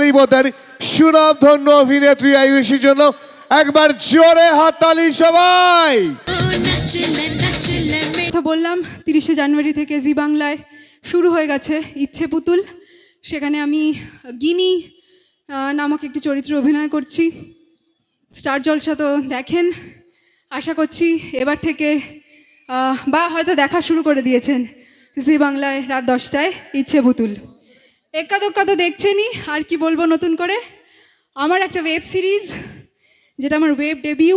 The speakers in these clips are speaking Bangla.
বলিউডের সুনামধন্য অভিনেত্রী আয়ুষীর জন্য একবার জোরে হাততালি সবাই। বললাম, তিরিশে জানুয়ারি থেকে জি বাংলায় শুরু হয়ে গেছে ইচ্ছে পুতুল। সেখানে আমি গিনি নামক একটি চরিত্রে অভিনয় করছি। স্টার জলসা তো দেখেন, আশা করছি এবার থেকে বা হয়তো দেখা শুরু করে দিয়েছেন জি বাংলায় রাত দশটায় ইচ্ছে পুতুল। এক্কা দোক্কা তো দেখছেনই আর কি বলব নতুন করে? আমার একটা ওয়েব সিরিজ যেটা আমার ওয়েব ডেবিউ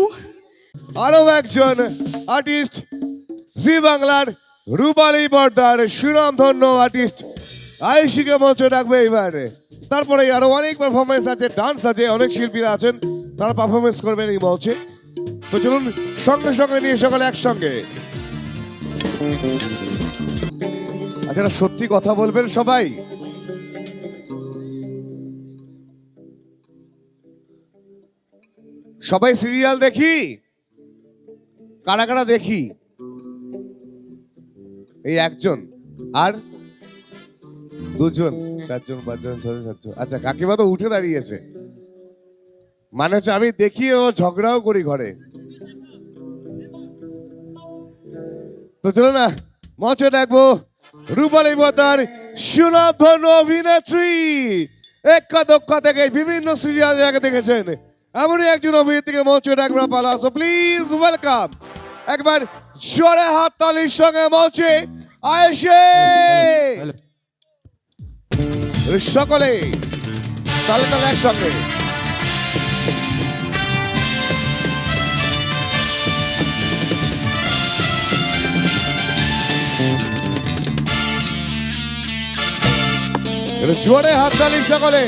আরও একজন আর্টিস্ট জি বাংলার রূপালী পর্দার সুনামধন্য আর্টিস্ট আয়ুষীকে মঞ্চে ডাকবে এবারে তারপরে আরও অনেক পারফরমেন্স আছে ডান্স আছে, অনেক শিল্পীরা আছেন, তারা পারফরমেন্স করবেন এই মঞ্চে। তো চলুন, সঙ্গে সঙ্গে নিয়ে সকালে একসঙ্গে। আচ্ছা সত্যি কথা বলবেন সবাই সবাই সিরিয়াল দেখি? কারা কারা দেখি? এই একজন আর দুজন, চারজন, পাঁচজন, ছজন, সাতজন। আচ্ছা কাকিমা তো উঠে দাঁড়িয়েছে। মানে হচ্ছে আমি দেখি ও ঝগড়াও করি ঘরে। তো চলো না, মঞ্চে ডাকবো রূপালী বতার সুনামধন্য অভিনেত্রী। এক্কা দক্কা থেকে বিভিন্ন সিরিয়াল জায়গা দেখেছেন। এমনই একজন অভিনেত্রীকে মঞ্চে ডাকবো পালা তো প্লিজ ওয়েলকাম একবার জোরে হাত তালির সঙ্গে মঞ্চে আয়েশে। সকলে তালে তালে একসঙ্গে। জোরে হাততালি সকলে।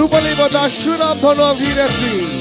রূপালী বদা সুনাম ধন অভিনেত্রী।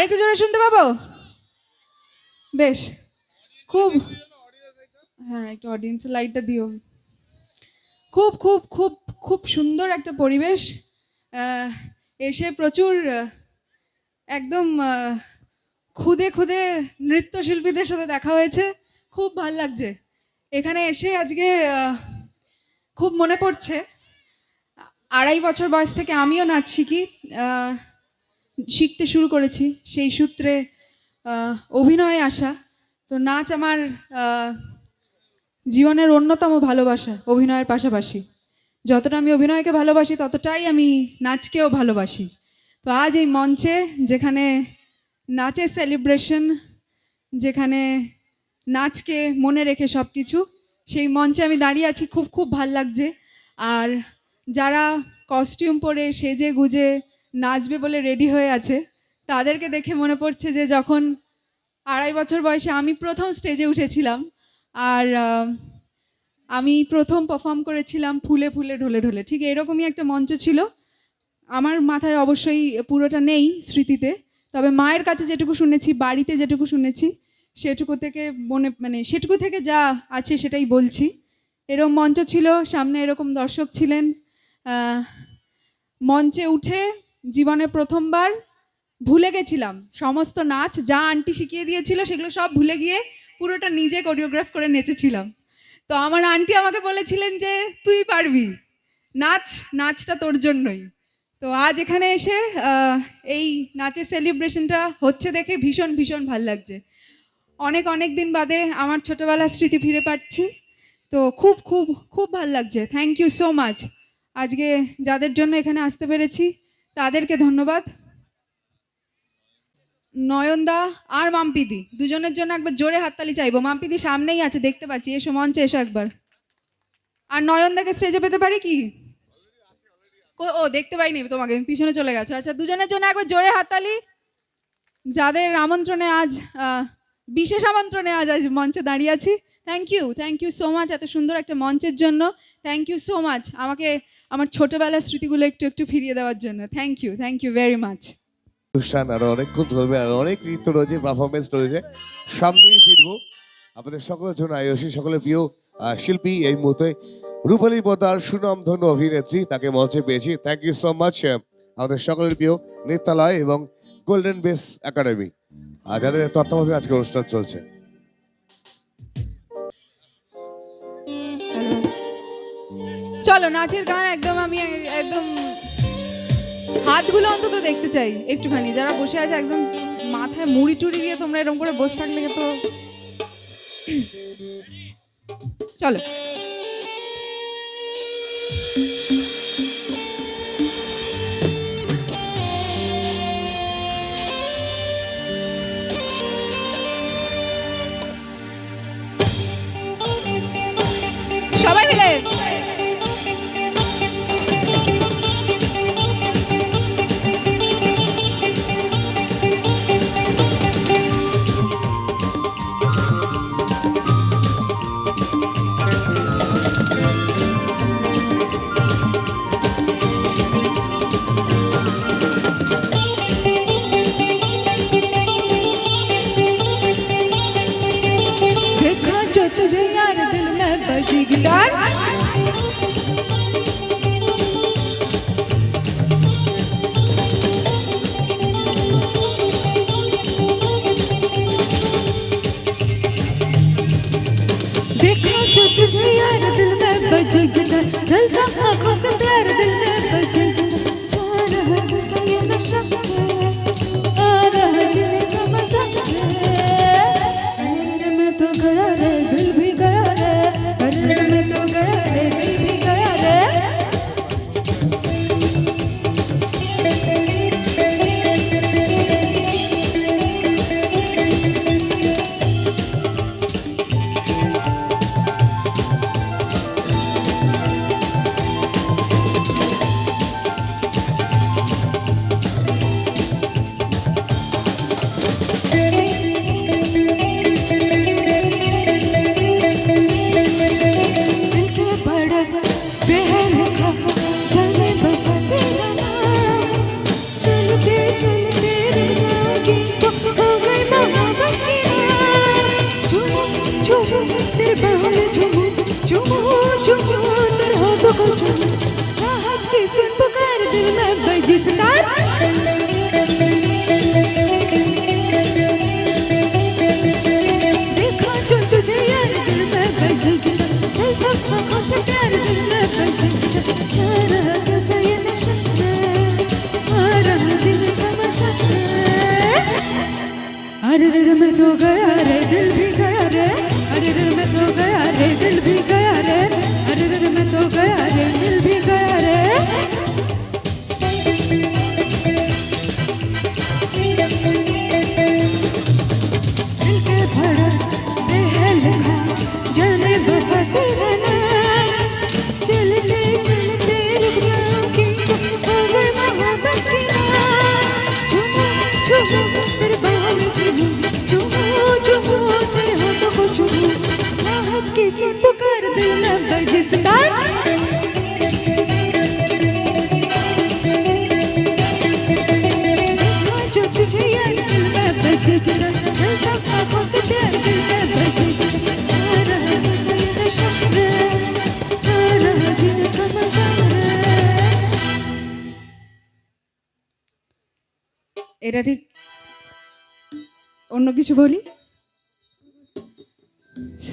আরেকটু জোরে শুনতে পাবো? বেশ, খুব হ্যাঁ একটু অডিয়েন্স লাইটটা দিও। খুব খুব খুব খুব সুন্দর একটা পরিবেশ। এসে প্রচুর একদম খুদে খুদে নৃত্যশিল্পীদের সাথে দেখা হয়েছে। খুব ভালো লাগছে। এখানে এসে আজকে খুব মনে পড়ছে। আড়াই বছর বয়স থেকে আমিও নাচ শিখি। শিখতে শুরু করেছি। সেই সূত্রে অভিনয়ে আসা। তো নাচ আমার জীবনের অন্যতম ভালোবাসা অভিনয়ের পাশাপাশি। যতটা আমি অভিনয়কে ভালোবাসি, ততটাই আমি নাচকেও ভালোবাসি। তো আজ এই মঞ্চে, যেখানে নাচের সেলিব্রেশন যেখানে নাচকে মনে রেখে সব কিছু সেই মঞ্চে আমি দাঁড়িয়ে আছি। খুব খুব ভালো লাগছে। আর যারা কস্টিউম পরে সেজে গুজে নাচবে বলে রেডি হয়ে আছে। তাদেরকে দেখে মনে পড়ছে যে যখন আড়াই বছর বয়সে আমি প্রথম স্টেজে উঠেছিলাম আর আমি প্রথম পারফর্ম করেছিলাম ফুলে ফুলে ঢলে ঢলে। ঠিক এরকমই একটা মঞ্চ ছিল। আমার মাথায় অবশ্যই পুরোটা নেই স্মৃতিতে। তবে মায়ের কাছে যেটুকু শুনেছি, বাড়িতে যেটুকু শুনেছি, সেটুকু থেকে মনে মানে সেটুকু থেকে যা আছে সেটাই বলছি। এরকম মঞ্চ ছিল, সামনে এরকম দর্শক ছিলেন। মঞ্চে উঠে জীবনে প্রথমবার ভুলে গেছিলাম। সমস্ত নাচ যা আন্টি শিখিয়ে দিয়েছিল সেগুলো সব ভুলে গিয়ে পুরোটা নিজে কোরিওগ্রাফ করে নেচেছিলাম। তো আমার আন্টি আমাকে বলেছিলেন যে, তুই পারবি। নাচ, নাচটা তোর জন্যই। তো আজ এখানে এসে এই নাচের সেলিব্রেশনটা হচ্ছে দেখে ভীষণ ভীষণ ভালো লাগছে। অনেক অনেক দিন বাদে আমার ছোটোবেলার স্মৃতি ফিরে পাচ্ছি। তো খুব খুব খুব ভালো লাগছে। থ্যাংক ইউ সো মাচ আজকে যাদের জন্য এখানে আসতে পেরেছি তাদেরকে ধন্যবাদ। নয়নদা আর মাম্পিদি, দুজনের জন্য একবার জোরে হাততালি চাইব। মাম্পিদি সামনেই আছে, দেখতে পাচ্ছি। এসো, মঞ্চে এসো একবার। আর নয়নদাকে স্টেজে পেতে পারি কি? ও, দেখতে পাইনি তোমাকে পিছনে চলে গেছো। আচ্ছা দুজনের জন্য একবার জোরে হাততালি। যাদের আমন্ত্রণে আজ বিশেষ আমন্ত্রণে আজ আজ মঞ্চে দাঁড়িয়ে আছি। Thank you thank you so much এত সুন্দর একটা মঞ্চের জন্য। থ্যাংক ইউ সো মাচ আমাকে আমার ছোটবেলার স্মৃতিগুলো একটু একটু ফিরিয়ে দেওয়ার জন্য। Thank you thank you very much অনুষ্ঠান আরও অনেকক্ষণ চলবে, আর অনেক নৃত্য রয়েছে পারফরমেন্স রয়েছে। সামনেই ফিরবো আপনাদের সকলের জন্য আয়ুষী সকলের প্রিয় শিল্পী এই মুহূর্তে। রূপালী পদার সুনাম ধন্য অভিনেত্রী, তাকে মঞ্চে পেয়েছি। থ্যাংক ইউ সো মাচ আমাদের সকলের প্রিয় নৃত্যালয় এবং গোল্ডেন বেস একাডেমি আর যাদের তত্ত্বাবধানে আজকে অনুষ্ঠান চলছে। চলো নাচের গান একদম আমি একদম হাতগুলো অন্তত দেখতে চাই একটুখানি। যারা বসে আছে একদম মাথায় মুড়ি টুড়ি দিয়ে তোমরা এরকম করে বসে থাকলে তো চলো। यार दिल में बजी में बजी तो गया रे, दिल भी गया रे। अरे रे, मैं तो गया रे, दिल भी गया रे। अरे रे, मैं तो गया रे, दिल किसी को कर देना बहिष्कार जो तुझे याद करता बहिष्कार जैसा आंखों से प्यार करता बहिष्कार शब्द तेरा दिल का मजार era অন্য কিছু বলি?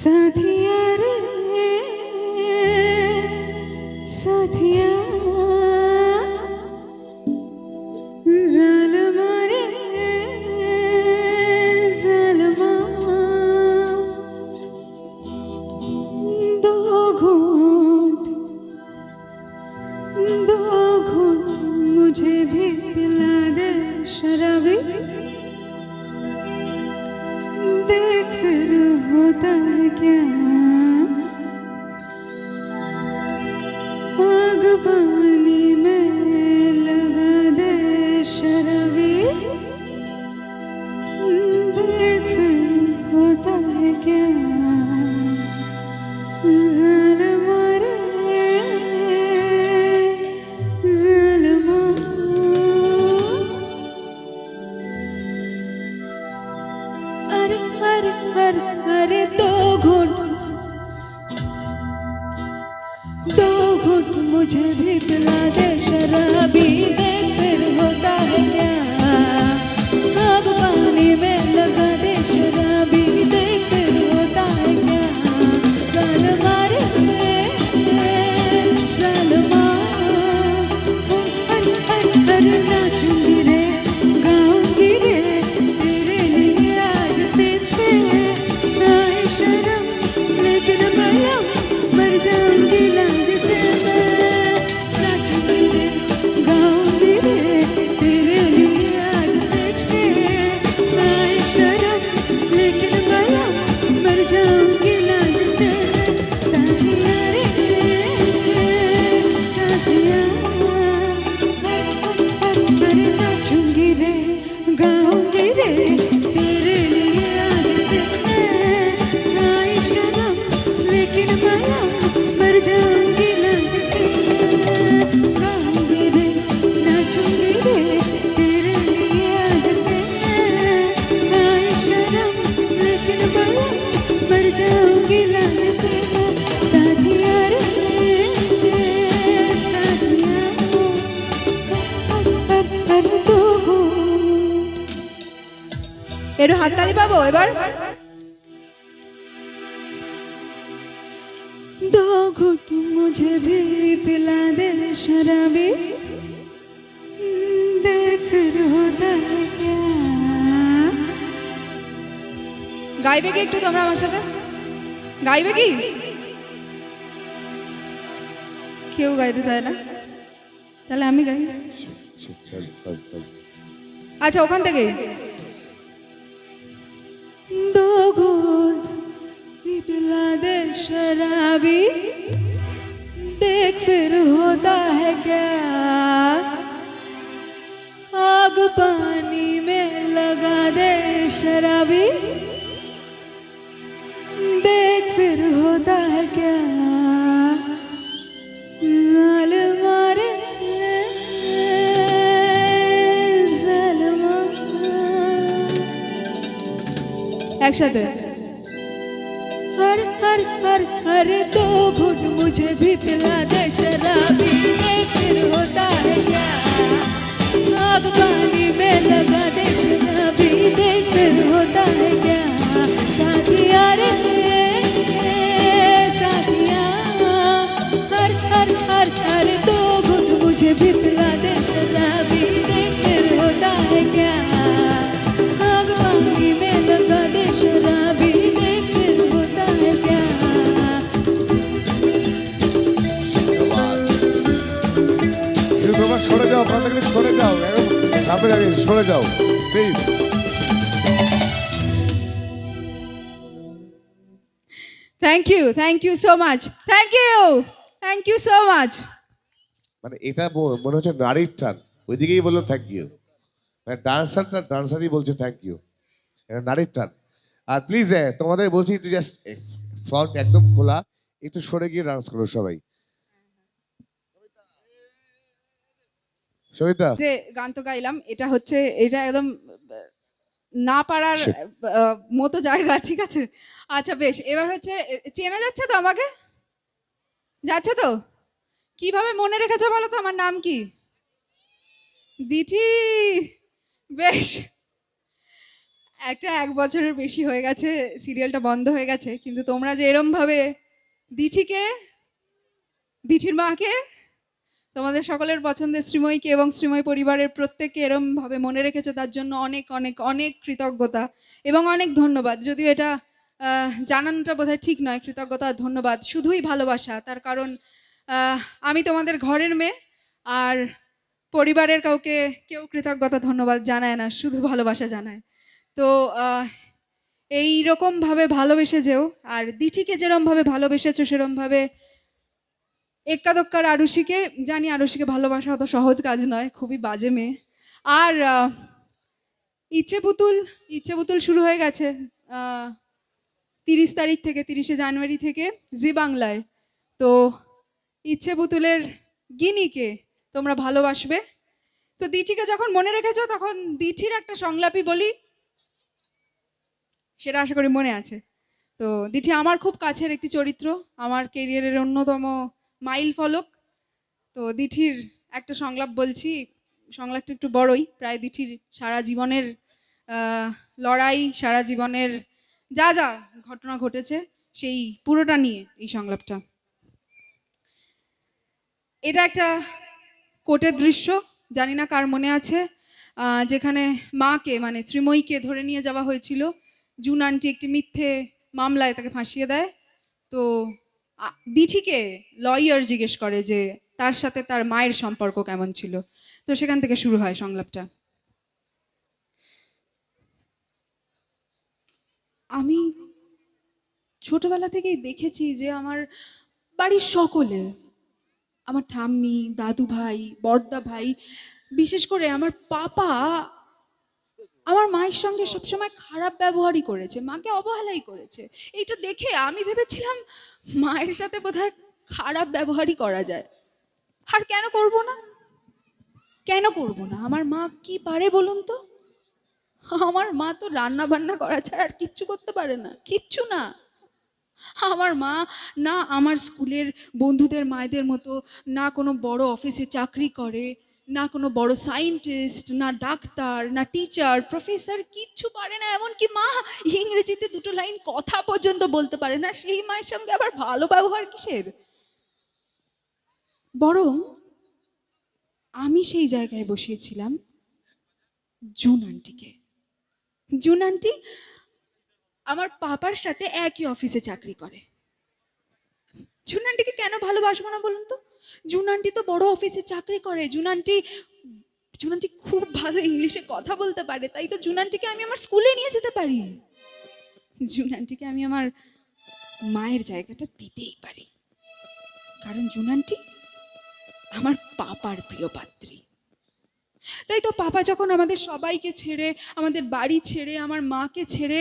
সাথিয়া রে সাথিয়া दो घुट मुझे भी पिला दे शराबी देख फिर होता है क्या आग पानी में लगा दे शराबी देख फिर এবার दो घुट मुझे भी पिला दे शराबी देख फिर होता है क्या গাইবে কি একটু তোমরা আমার সাথে গাইবে কি কেউ গাইতে চায় না তাহলে আমি গাই আচ্ছা ওখান থেকে दो घूट दे शराबी। देख फिर होता है क्या? आग पानी में लगा दे शराबी। देख फिर होता है क्या? একসাথে हर हर हर हर दो घुट मुझे भी पिला दे शराबी ये फिर होता है क्या आग पानी में लगा दे शराबी देख फिर होता है क्या साथिया रे साथिया हर हर हर हर दो घुट मुझे भी पिला दे शराबी সামনে দাঁড়িয়ে সরে যাও please thank you thank you so much thank you thank you so much মানে এটা মনে হচ্ছে নারীর টান ওইদিকেই বলল থ্যাংক ইউ মানে ডান্সারটা ডান্সারই বলছে থ্যাংক ইউ এটা নারীর টান। আর প্লিজ তোমাদের বলছি একটু জাস্ট ফ্রন্ট একদম খোলা একটু সরে গিয়ে ডান্স করো সবাই। সবিতা যে গান তো গাইলাম এটা হচ্ছে এটা একদম না পারার মতো জায়গা ঠিক আছে? আচ্ছা বেশ এবার হচ্ছে চেনা যাচ্ছে তো আমাকে? যাচ্ছে তো? কীভাবে মনে রেখেছো বলো তো আমার নাম কি? দিঠি! বেশ। একটা এক বছরের বেশি হয়ে গেছে সিরিয়ালটা বন্ধ হয়ে গেছে কিন্তু তোমরা যে এরম এরমভাবে দিঠিকে দিঠির মাকে তোমাদের সকলের পছন্দের শ্রীময়ীকে এবং শ্রীময়ী পরিবারের প্রত্যেককে এরমভাবে মনে রেখেছো, তার জন্য অনেক অনেক অনেক কৃতজ্ঞতা এবং অনেক ধন্যবাদ। যদিও এটা জানানোটা বোধহয় ঠিক নয়, কৃতজ্ঞতা ধন্যবাদ। শুধুই ভালোবাসা, তার কারণ আমি তোমাদের ঘরের মেয়ে আর পরিবারের কাউকে কেউ কৃতজ্ঞতা, ধন্যবাদ জানায় না, শুধু ভালোবাসা জানায়। তো এই রকমভাবে ভালোবেসে যেও, আর দিঠিকে যেরমভাবে ভালোবেসেছো, সেরমভাবে এক্কাদক্কার আরুষিকে, জানি আরুষিকে ভালোবাসা অত সহজ কাজ নয়, খুবই বাজে মেয়ে। আর ইচ্ছে পুতুল ইচ্ছে পুতুল শুরু হয়ে গেছে তিরিশ তারিখ থেকে, তিরিশে জানুয়ারি থেকে, জি বাংলায়। তো ইচ্ছে পুতুলের গিনিকে তোমরা ভালোবাসবে। তো দিঠিকে যখন মনে রেখেছ, তখন দিঠির একটা সংলাপই বলি। সেটা আশা করি মনে আছে। তো দিঠি আমার খুব কাছের একটি চরিত্র, আমার কেরিয়ারের অন্যতম মাইল ফলক। তো দিঠির একটা সংলাপ বলছি, সংলাপটা একটু বড়ই। প্রায় দিঠির সারা জীবনের লড়াই, সারা জীবনের যা যা ঘটনা ঘটেছে, সেই পুরোটা নিয়ে এই সংলাপটা। এটা একটা কোর্টের দৃশ্য, জানি না কার মনে আছে। যেখানে মাকে মানে শ্রীময়ীকে ধরে নিয়ে যাওয়া হয়েছিল। জুন আন্টি একটি মিথ্যে মামলায় তাকে ফাঁসিয়ে দেয়। তো দিঠিকে লয়ার জিজ্ঞেস করে যে, তার সাথে তার মায়ের সম্পর্ক কেমন ছিল? তো সেখান থেকে শুরু হয় সংলাপটা। আমি ছোটবেলা থেকেই দেখেছি যে, আমার বাড়ির সকলে, আমার ঠাম্মি দাদু ভাই বড়দা ভাই বিশেষ করে আমার পাপা আমার মায়ের সঙ্গে সবসময় খারাপ ব্যবহারই করেছে, মাকে অবহেলাই করেছে। এইটা দেখে আমি ভেবেছিলাম মায়ের সাথে বোধহয় খারাপ ব্যবহারই করা যায়। আর কেন করব না? কেন করব না? আমার মা কি পারে বলুন তো? আমার মা তো রান্না বান্না করা ছাড়া আর কিচ্ছু করতে পারে না, কিচ্ছু না। আমার মা না আমার স্কুলের বন্ধুদের, মায়েদের মতো না কোনো বড় অফিসে চাকরি করে না কোনো বড় সায়েন্টিস্ট না ডাক্তার, না টিচার প্রফেসর কিচ্ছু পারে না। এমনকি মা ইংরেজিতে দুটো লাইন কথা পর্যন্ত বলতে পারে না। সেই মায়ের সঙ্গে আবার ভালো ব্যবহার কিসের? বরং আমি সেই জায়গায় বসিয়েছিলাম জুন আন্টিকে জুন আন্টি আমার পাপার সাথে একই অফিসে চাকরি করে। জুন আন্টিকে কেন ভালোবাসবো না বলুন তো? জুন আন্টি তো বড় অফিসে চাকরি করে। জুন আন্টি জুন আন্টি খুব ভালো ইংলিশে কথা বলতে পারে, তাই তো জুন আন্টিকে আমি আমার স্কুলে নিয়ে যেতে পারি। জুন আন্টিকে আমি আমার মায়ের জায়গাটা দিতেই পারি। কারণ জুন আন্টি আমার পাপার প্রিয় পাত্রী। তাই তো পাপা যখন আমাদের সবাইকে ছেড়ে, আমাদের বাড়ি ছেড়ে, আমার মাকে ছেড়ে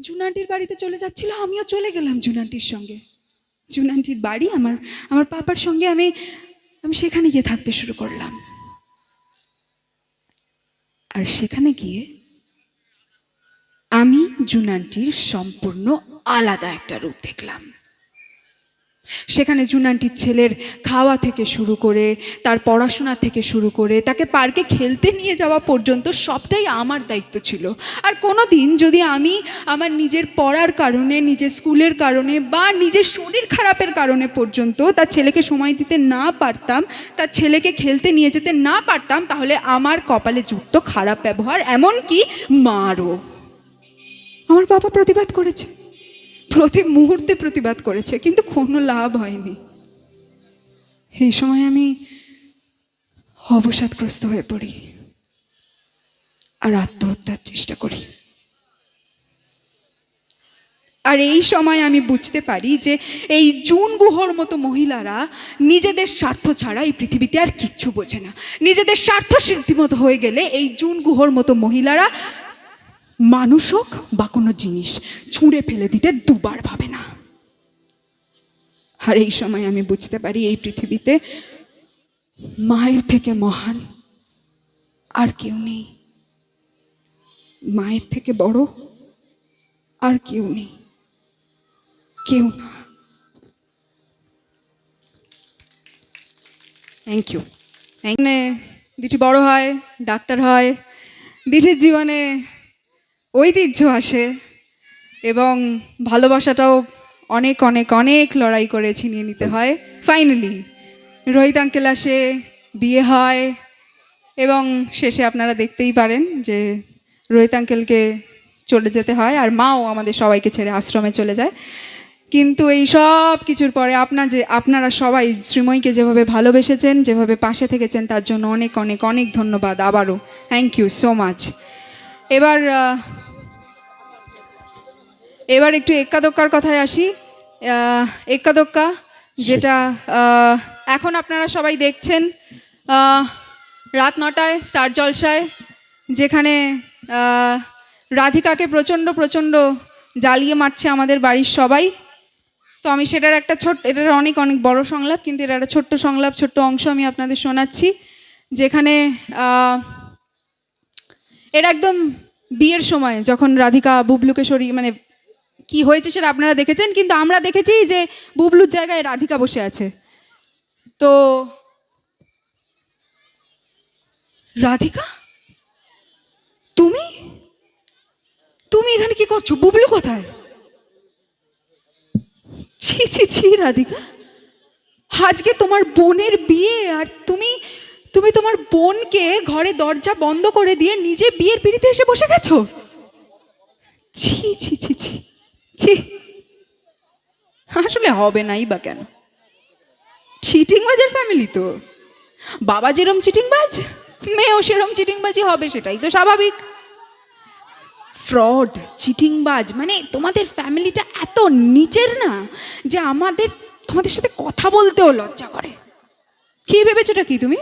জুনান্টির বাড়িতে চলে যাচ্ছিল, আমিও চলে গেলাম জুনান্টির সঙ্গে। জুনান্টির বাড়ি, আমার আমার পাপার সঙ্গে আমি আমি সেখানে গিয়ে থাকতে শুরু করলাম। আর সেখানে গিয়ে আমি জুনান্টির সম্পূর্ণ আলাদা একটা রূপ দেখলাম। সেখানে জুনান্টির ছেলের খাওয়া থেকে শুরু করে, তার পড়াশোনা থেকে শুরু করে, তাকে পার্কে খেলতে নিয়ে যাওয়া পর্যন্ত সবটাই আমার দায়িত্ব ছিল। আর কোনো দিন যদি আমি আমার নিজের পড়ার কারণে, নিজের স্কুলের কারণে বা নিজের শরীর খারাপের কারণে পর্যন্ত তার ছেলেকে সময় দিতে না পারতাম, তার ছেলেকে খেলতে নিয়ে যেতে না পারতাম, তাহলে আমার কপালে যুক্ত খারাপ ব্যবহার, এমনকি মারও। আমার বাবা প্রতিবাদ করেছে। প্রতি মুহূর্তে প্রতিবাদ করেছে, কিন্তু কোনো লাভ হয়নি। এই সময় আমি অবসাদগ্রস্ত হয়ে পড়ি আর আত্মহত্যার চেষ্টা করি। আর এই সময় আমি বুঝতে পারি যে এই জুন গুহর মতো মহিলারা নিজেদের স্বার্থ ছাড়া এই পৃথিবীতে আর কিচ্ছু বোঝে না। নিজেদের স্বার্থ সিদ্ধিমতো হয়ে গেলে এই জুন গুহর মতো মহিলারা মানুষ হোক বা কোনো জিনিস, ছুঁড়ে ফেলে দিতে দুবার ভাবে না। আর এই সময় আমি বুঝতে পারি এই পৃথিবীতে মায়ের থেকে মহান আর কেউ নেই। মায়ের থেকে বড় আর কেউ নেই। কেউ না। থ্যাংক ইউ মানে দিঠি বড় হয়, ডাক্তার হয়, দিঠির জীবনে ঐতিহ্য আসে এবং ভালোবাসাটাও অনেক অনেক অনেক লড়াই করে ছিনিয়ে নিতে হয়। ফাইনালি রোহিত আঙ্কেল আসে, বিয়ে হয় এবং শেষে আপনারা দেখতেই পারেন যে রোহিত আঙ্কেলকে চলে যেতে হয় আর মাও আমাদের সবাইকে ছেড়ে আশ্রমে চলে যায়। কিন্তু এই সব কিছুর পরে আপনা যে, আপনারা সবাই শ্রীময়ীকে যেভাবে ভালোবেসেছেন, যেভাবে পাশে থেকেছেন, তার জন্য অনেক অনেক অনেক ধন্যবাদ আবারও। থ্যাংক ইউ সো মাচ এবার এবার একটু এক্কাদোক্কার কথায় আসি। আহ, এক্কাদোক্কা যেটা এখন আপনারা সবাই দেখছেন রাত নটায় স্টার জলসায় যেখানে রাধিকাকে প্রচণ্ড প্রচণ্ড জ্বালিয়ে মারছে আমাদের বাড়ির সবাই। তো আমি সেটার একটা ছোট্ট এটার অনেক অনেক বড় সংলাপ কিন্তু এটার একটা ছোট্ট সংলাপ ছোট্ট অংশ আমি আপনাদের শোনাচ্ছি। যেখানে এটা একদম বিয়ের সময় যখন রাধিকা বুবলুকে সরিয়ে মানে কি হয়েছে সেটা আপনারা দেখেছেন, কিন্তু আমরা দেখেছি যে বুবলুর জায়গায় রাধিকা বসে আছে। তো রাধিকা? তুমি? তুমি এখানে কি করছ? বুবলু কোথায়? ছি ছি ছি, রাধিকা। আজকে তোমার বোনের বিয়ে, আর তুমি তুমি তোমার বোনকে ঘরে দরজা বন্ধ করে দিয়ে নিজে বিয়ের পিড়িতে এসে বসে গেছো? ছি ছি ছি ছি। ছি। আসলে হবে নাই বা কেন? চিটিংবাজের ফ্যামিলি তো। বাবা যেরম চিটিংবাজ, মেয়েও সেরম চিটিং বাজি হবে, সেটাই তো স্বাভাবিক। ফ্রড চিটিংবাজ মানে তোমাদের ফ্যামিলিটা এত নিচের না যে আমাদের, তোমাদের সাথে কথা বলতেও লজ্জা করে। কি ভেবেছোটা কি তুমি?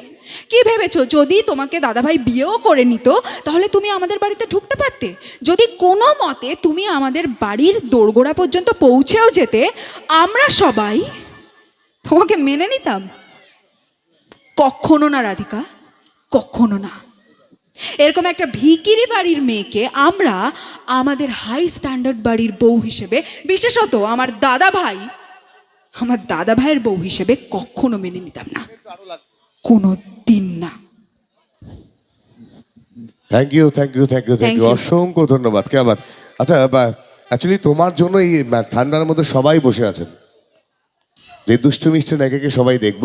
কি ভেবেছো? যদি তোমাকে দাদাভাই বিয়েও করে নিত, তাহলে তুমি আমাদের বাড়িতে ঢুকতে পারতে। যদি কোনো মতে তুমি আমাদের বাড়ির দোরগোড়া পর্যন্ত পৌঁছেও যেতে, আমরা সবাই তোমাকে মেনে নিতাম। কখনো না, রাধিকা, কখনো না। এরকম একটা ভিকিরি বাড়ির মেয়েকে আমরা আমাদের হাই স্ট্যান্ডার্ড বাড়ির বউ হিসেবে, বিশেষত আমার দাদা ভাই আমার দাদা ভাইয়ের বউ হিসেবে কখনো মেনে নিতাম না। কোনো দিন না। Thank you thank you thank you thank you অসংখ্য ধন্যবাদ। কে আবার? আচ্ছা অ্যাকচুয়ালি তোমার জন্য এই ঠান্ডার মধ্যে সবাই বসে আছেন। এই দুষ্টু মিষ্টি নায়িকাকে সবাই দেখব।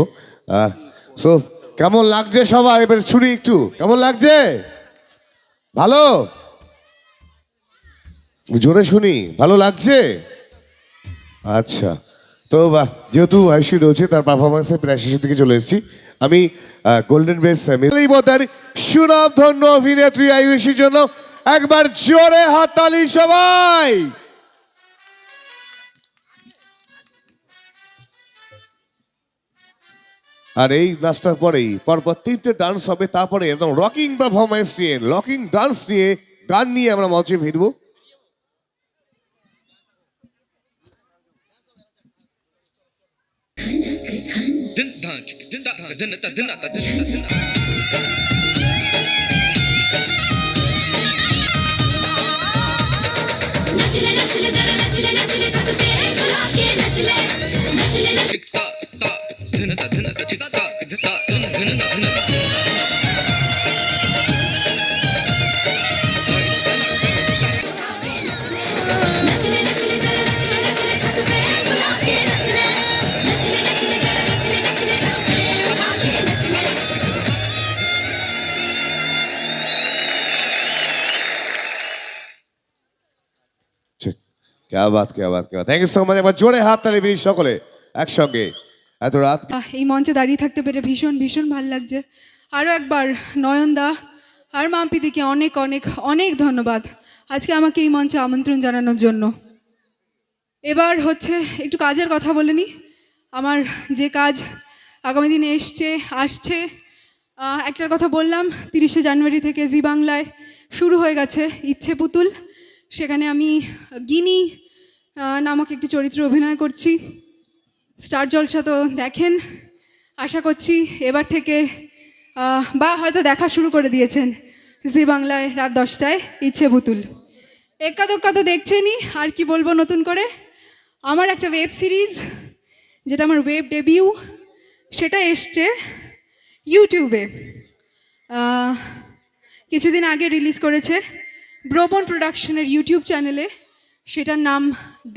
সো কেমন লাগছে সবাই এবার শুনি একটু। কেমন লাগছে? ভালো? জোরে শুনি। ভালো লাগছে? আচ্ছা। তো যেহেতু আয়ুষী রয়েছে, তার পারফরমেন্সে প্রায় শেষের দিকে চলে এসেছি। আমি গোল্ডেন বেস সুনাম ধন্য অভিনেত্রী আয়ুষীর জন্য একবার জোরে হাততালি সবাই! আর এই নাচটার পরেই, পরপর তিনটে ডান্স হবে, তারপরে একদম রকিং পারফরমেন্স নিয়ে রকিং ডান্স নিয়ে, গান নিয়ে আমরা মঞ্চে ফিরবো। नचले नचले जरा नचले नचले छत पे बुला के नचले नचले नचले नचले नचले কে বাত কে বাত কে থ্যাংক ইউ সো মাচ একবার জোরে হাত তালি প্লিজ সকলে একসঙ্গে। এত রাত এই মঞ্চে দাঁড়িয়ে থাকতে পেরে ভীষণ ভীষণ ভালো লাগছে। আরও একবার নয়নদা আর মাম্পিদিকে অনেক অনেক অনেক ধন্যবাদ। আজকে আমাকে এই মঞ্চে আমন্ত্রণ জানানোর জন্য। এবার হচ্ছে একটু কাজের কথা বলে নি। আমার যে কাজ আগামী দিনে এসছে, আসছে একটার কথা বললাম, তিরিশে জানুয়ারি থেকে জি বাংলায় শুরু হয়ে গেছে ইচ্ছে পুতুল। সেখানে আমি গিনি নামক একটি চরিত্রে অভিনয় করছি। স্টার জলসা তো দেখেন, আশা করছি এবার থেকে বা হয়তো দেখা শুরু করে দিয়েছেন। জি বাংলায় রাত দশটায়, ইচ্ছে পুতুল। এক্কা দোক্কা তো দেখছেনই আর কি বলব নতুন করে? আমার একটা ওয়েব সিরিজ, যেটা আমার ওয়েব ডেবিউ, সেটা এসছে ইউটিউবে। কিছুদিন আগে রিলিজ করেছে ব্রোবন প্রোডাকশনের ইউটিউব চ্যানেলে। সেটার নাম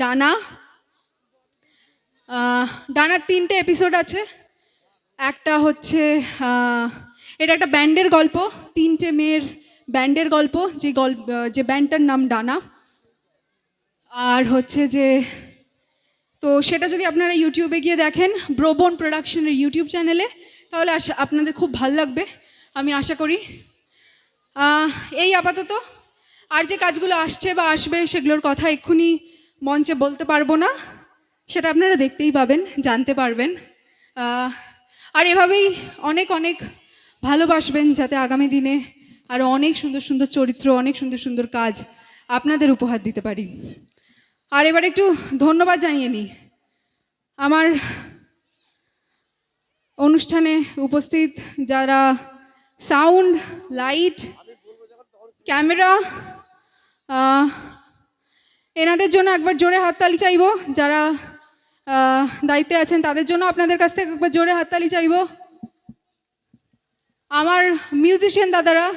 ডানা ডানার তিনটে এপিসোড আছে। একটা হচ্ছে এটা একটা ব্যান্ডের গল্প। তিনটে মেয়ের ব্যান্ডের গল্প। যে গল্প যে ব্যান্ডটার নাম ডানা আর হচ্ছে যে, তো সেটা যদি আপনারা ইউটিউবে গিয়ে দেখেন, ব্রোবন প্রোডাকশনের ইউটিউব চ্যানেলে তাহলে আশা, আপনাদের খুব ভালো লাগবে। আমি আশা করি। এই আপাতত আর যে কাজগুলো আসছে বা আসবে সেগুলোর কথা এক্ষুনি মঞ্চে বলতে পারব না। সেটা আপনারা দেখতেই পাবেন, জানতে পারবেন। আর এভাবেই অনেক অনেক ভালোবাসবেন যাতে আগামী দিনে আরও অনেক সুন্দর সুন্দর চরিত্র, অনেক সুন্দর সুন্দর কাজ আপনাদের উপহার দিতে পারি। আর এবার একটু ধন্যবাদ জানিয়ে নিই। আমার অনুষ্ঠানে উপস্থিত যারা সাউন্ড, লাইট, ক্যামেরা এনাদের জন্য একবার জোরে হাততালি চাইব, যারা দায়িত্বে আছেন তাদের জন্য আপনাদের কাছ থেকে একবার জোরে হাততালি চাইব। আমার মিউজিশিয়ান দাদারা,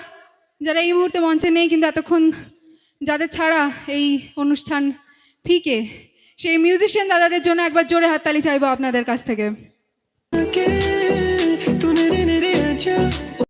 যারা এই মুহূর্তে মঞ্চে নেই কিন্তু এতক্ষণ যাদের ছাড়া এই অনুষ্ঠান ফিকে, সেই মিউজিশিয়ান দাদাদের জন্য একবার জোরে হাততালি চাইব আপনাদের কাছ থেকে।